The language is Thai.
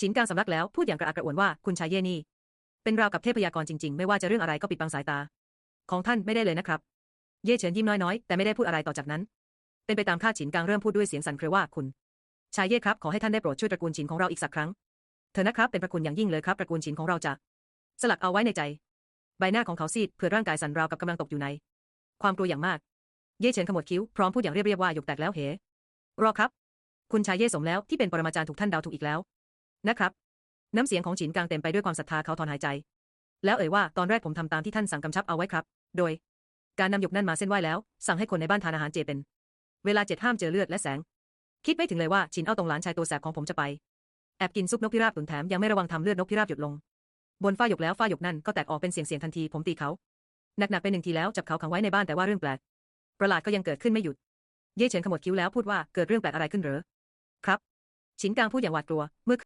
ชินกางสำลักแล้วพูดอย่างกระอักกระอ่วนว่าคุณชายเย่นี่ เป็นราวกับเทพยากรจริงๆ ไม่ว่าจะเรื่องอะไรก็ปิดบังสายตา ของท่านไม่ได้เลยนะครับ เย่เฉินยิ้มน้อยๆ แต่ไม่ได้พูดอะไรต่อจากนั้น เป็นไปตามคาดฉินกางเริ่มพูดด้วยเสียงสั่นเครือว่าคุณ ชายเย่ครับขอให้ท่านได้โปรดช่วยตระกูลฉินของเราอีกสักครั้งเถอนะครับเป็นพระคุณอย่างยิ่งเลยครับตระกูลฉินของเราจะ สลักเอาไว้ในใจ ใบหน้าของเขาซีดเพื่อร่างกายสั่นราวกับกำลังตกอยู่ใน ความกลัวอย่างมาก เย่เฉินขมวดคิ้วพร้อมพูดอย่างเรียบๆว่าหยกแตกแล้วเหรอครับ คุณชายเย่สมแล้วที่เป็นปรมาจารย์ถูกท่านดาถูกอีกแล้ว นะครับ น้ำเสียงของฉินกางเต็มไปด้วยความศรัทธาเขาถอนหายใจ แล้วเอ่ยว่าตอนแรกผมทำตามที่ท่านสั่งกำชับเอาไว้ครับ โดย การนำหยกนั่นมาเส้นไหว้แล้ว สั่งให้คนในบ้านทานอาหารเจเป็น เวลาเจ็ดห้ามเจอเลือดและแสง คิดไม่ถึงเลยว่าฉินเอาตรงหลานชายตัวแสบของผมจะไป แอบกินซุปนกพิราบตุนแถมยังไม่ระวังทำเลือดนกพิราบหยดลง บนฝ้าหยกแล้วฝ้าหยกนั่นก็แตกออกเป็นเสียงเสียงทันทีผมตีเขาหนักๆไปหนึ่งทีแล้วจับเขาขังไว้ในบ้านแต่ว่าเรื่องแปลกประหลาดก็ยังเกิดขึ้นไม่หยุด เย่เฉินขมวดคิ้วแล้วพูดว่าเกิดเรื่องแปลกอะไรขึ้นเหรอ ครับฉินกางพูดอย่างหวาดกลัวเมื่อ